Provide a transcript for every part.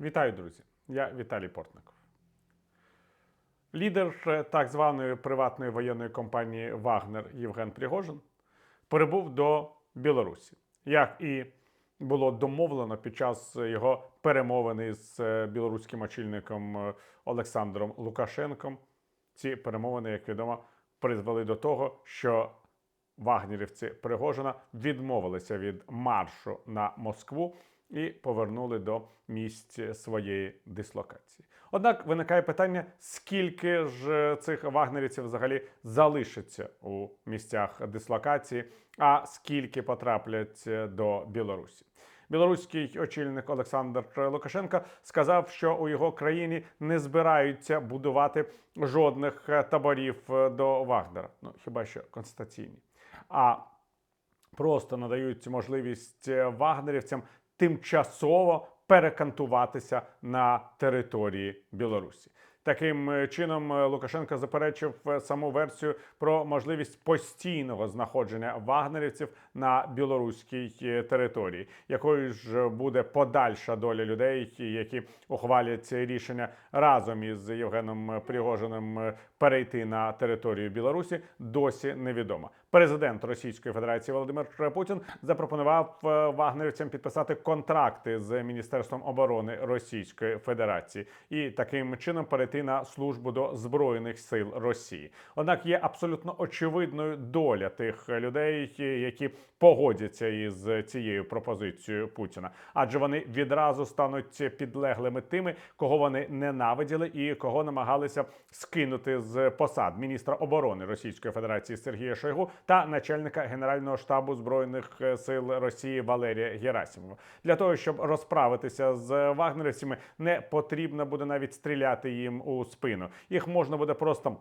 Вітаю, друзі! Я Віталій Портников. Лідер е, так званої приватної воєнної компанії Вагнер Євген Пригожин прибув до Білорусі, як і було домовлено під час його перемовини з е, білоруським очільником е, Олександром Лукашенком. Ці перемовини, як відомо, призвели до того, що вагнерівці Пригожина відмовилися від маршу на Москву і повернули до місць своєї дислокації. Однак виникає питання, скільки ж цих вагнерівців взагалі залишиться у місцях дислокації, а скільки потраплять до Білорусі. Білоруський очільник Олександр Лукашенко сказав, що у його країні не збираються будувати жодних е, таборів е, до Вагнера. Ну хіба що констатаційні. А просто надають можливість е, вагнерівцям тимчасово перекантуватися на території Білорусі. Таким е, чином е, Лукашенко заперечив е, саму версію про можливість постійного знаходження вагнерівців на білоруській території, якою ж буде подальша доля людей, які ухвалять рішення разом із Євгеном Пригожиним перейти на територію Білорусі, досі невідомо. Президент Російської Федерації Володимир Путін запропонував вагнерівцям підписати контракти з Міністерством оборони Російської Федерації і таким чином перейти на службу до збройних сил Росії. Однак є абсолютно очевидною доля тих людей, які погодяться із цією пропозицією Путіна, адже вони відразу стануть підлеглими тими, кого вони ненавиділи і кого намагалися скинути з посад міністра оборони Російської Федерації Сергія Шойгу та начальника Генерального штабу збройних е, сил Росії Валерія Герасимова. Для того щоб розправитися з вагнерівцями, не потрібно буде навіть стріляти їм у спину. Їх можна буде просто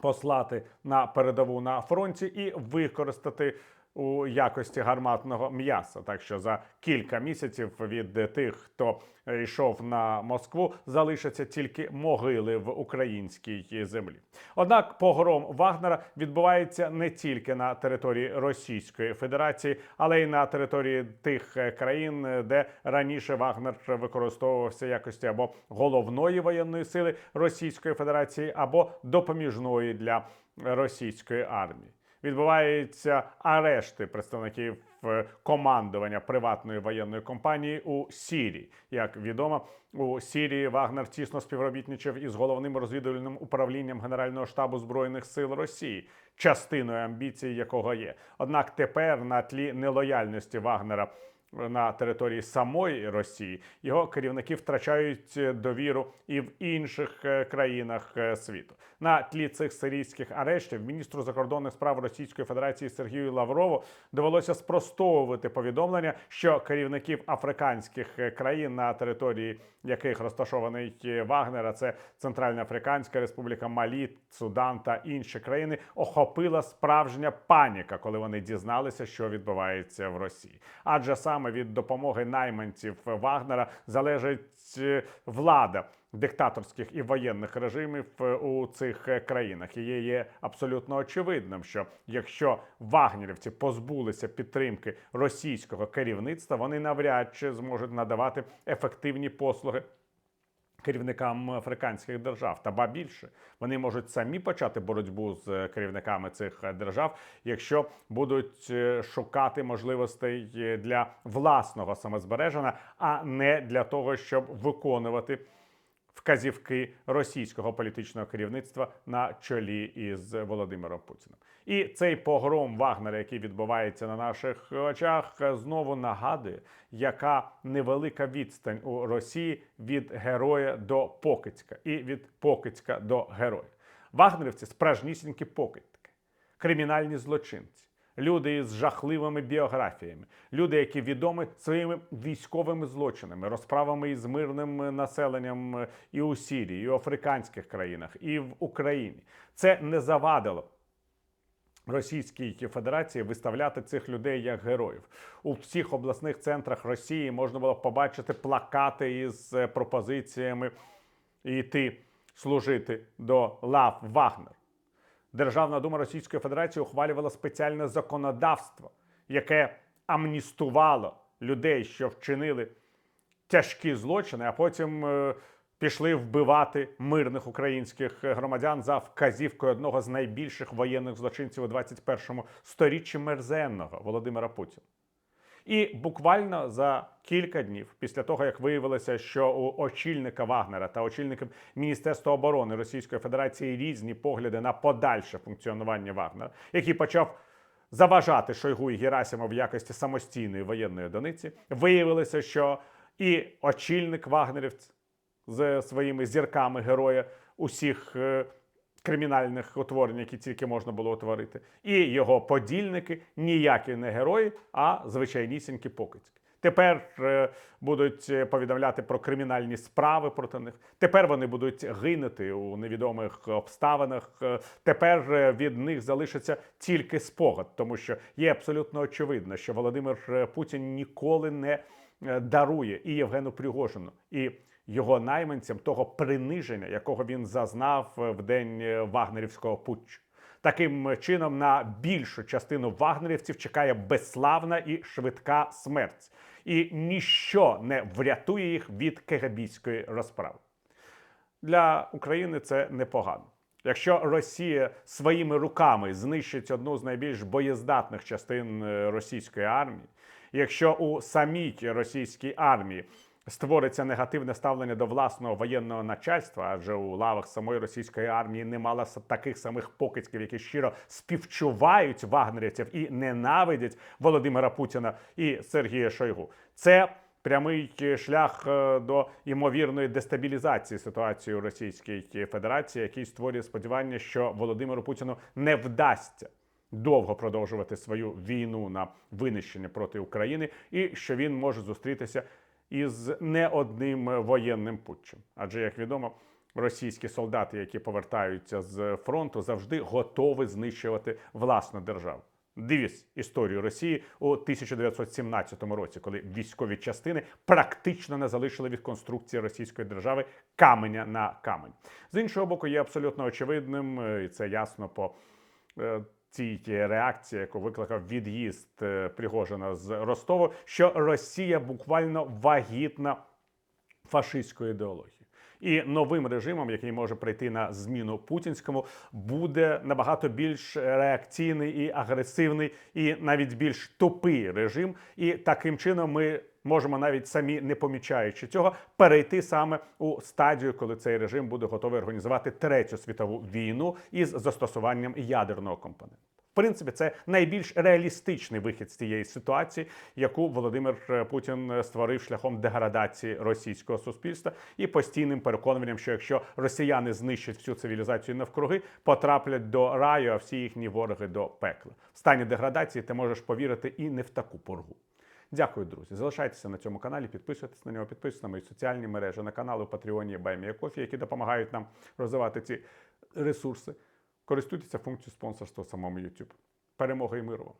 послати на передову на фронті і використати у якості гарматного м'яса. Так що за кілька місяців від тих, хто йшов на Москву, залишаться тільки могили в українській землі. Однак погром Вагнера відбувається не тільки на території Російської Федерації, але й на території тих е, країн, е, де раніше Вагнер використовувався якості або головної воєнної сили Російської Федерації, або допоміжної для російської армії відбуваються арешти представників е, командування приватної воєнної компанії у Сірії. Як відомо, у Сірії Вагнер тісно співробітничав із головним розвідувальним управлінням Генерального штабу збройних сил Росії, частиною амбіцій якого є. Однак тепер на тлі нелояльності Вагнера. На території самої Росії його керівники втрачають довіру і в інших е, країнах е, світу. На тлі цих сирійських арештів міністру закордонних справ Російської Федерації Сергію Лаврову довелося спростовувати повідомлення, що керівників африканських е, країн, на території яких розташований Вагнер, а це Центральна Африканська Республіка Малі, Судан та інші країни, охопила справжня паніка, коли вони дізналися, що відбувається в Росії. Адже саме від допомоги найманців Вагнера залежить е, влада диктаторських і воєнних режимів е, у цих е, країнах. І є, є абсолютно очевидним, що якщо вагнерівці позбулися підтримки російського керівництва, вони навряд чи зможуть надавати ефективні послуги. Керівникам африканських держав та ба більше вони можуть самі почати боротьбу з керівниками цих держав, якщо будуть е, шукати можливостей е, для власного самозбереження, а не для того, щоб виконувати вказівки російського політичного керівництва на чолі із Володимиром Путіним. І цей погром Вагнера, який відбувається на наших очах, знову нагадує, яка невелика відстань у Росії від героя до покидька і від покидька до героя. Вагнерівці справжнісінькі покидьки, кримінальні злочинці. Люди із жахливими біографіями, люди, які відомі своїми військовими злочинами, розправами із мирним населенням і у Сірії, і у африканських країнах, і в Україні. Це не завадило Російській Федерації виставляти цих людей як героїв у всіх обласних центрах Росії можна було побачити плакати із е, пропозиціями йти служити до лав Вагнер. Державна дума Російської Федерації ухвалювала спеціальне законодавство, яке амністувало людей, що вчинили тяжкі злочини, а потім е, пішли вбивати мирних українських громадян за вказівкою одного з найбільших воєнних злочинців у 21 сторіччі мерзенного Володимира Путіна. І буквально за кілька днів після того, як виявилося, що у очільника Вагнера та очільника Міністерства оборони Російської Федерації різні погляди на подальше функціонування Вагнера, який почав заважати Шойгу і Герасимов в якості самостійної воєнної одиниці, виявилося, що і очільник вагнерівців з своїми зірками героя усіх е, кримінальних утворень, які тільки можна було утворити, і його подільники ніякі не герої, а звичайнісінькі покидьки. Тепер е, будуть повідомляти про кримінальні справи проти них. Тепер вони будуть гинути у невідомих обставинах. Е, Тепер від них залишиться тільки спогад, тому що є абсолютно очевидно, що Володимир Путін ніколи не дарує і Євгену Пригожину, і його найманцям того приниження, якого він зазнав е, в день е, вагнерівського путчу. Таким чином, на більшу частину вагнерівців чекає безславна і швидка смерть, і ніщо не врятує їх від кегабійської розправи. Для України це непогано. Якщо Росія своїми руками знищить одну з найбільш боєздатних частин е, російської армії, якщо у самій російській армії створиться негативне ставлення до власного воєнного начальства, адже у лавах самої російської армії немало таких самих покидьків, які щиро співчувають вагнерівців і ненавидять Володимира Путіна і Сергія Шойгу. Це прямий е, шлях е, до ймовірної дестабілізації ситуації у Російській Федерації, який створює сподівання, що Володимиру Путіну не вдасться довго продовжувати свою війну на винищення проти України, і що він може зустрітися із не одним воєнним путчем. Адже, як відомо, російські солдати, які повертаються з фронту, завжди готові знищувати власну державу. Дивіться історію Росії у 1917 році, коли військові частини практично не залишили від конструкції російської держави каменя на камень. З іншого боку, є абсолютно очевидним, е, і це ясно по е, цій реакції, яку викликав від'їзд е, Пригожина з Ростову, що Росія буквально вагітна фашистської ідеологією. І новим режимом, який може прийти на зміну путінському, буде набагато більш реакційний і агресивний, і навіть більш тупий режим. І таким чином ми можемо навіть самі не помічаючи цього, перейти саме у стадію, коли цей режим буде готовий організувати третю світову війну із застосуванням ядерного компоненту. Принципі, це найбільш реалістичний вихід з цієї ситуації, яку Володимир е, Путін е, створив шляхом деградації російського суспільства і постійним переконуванням, що якщо росіяни знищать всю цивілізацію навкруги, потраплять до раю, а всі їхні вороги до пекла. В стані деградації ти можеш повірити і не в таку поргу. Дякую, друзі. Залишайтеся на цьому каналі, підписуйтесь на нього, підписуйтесь на мої соціальні мережі, на канали у Патреоні Баймія Кофі, які допомагають нам розвивати ці ресурси. Користуйтеся функцією спонсорства самому YouTube. Перемоги і миру!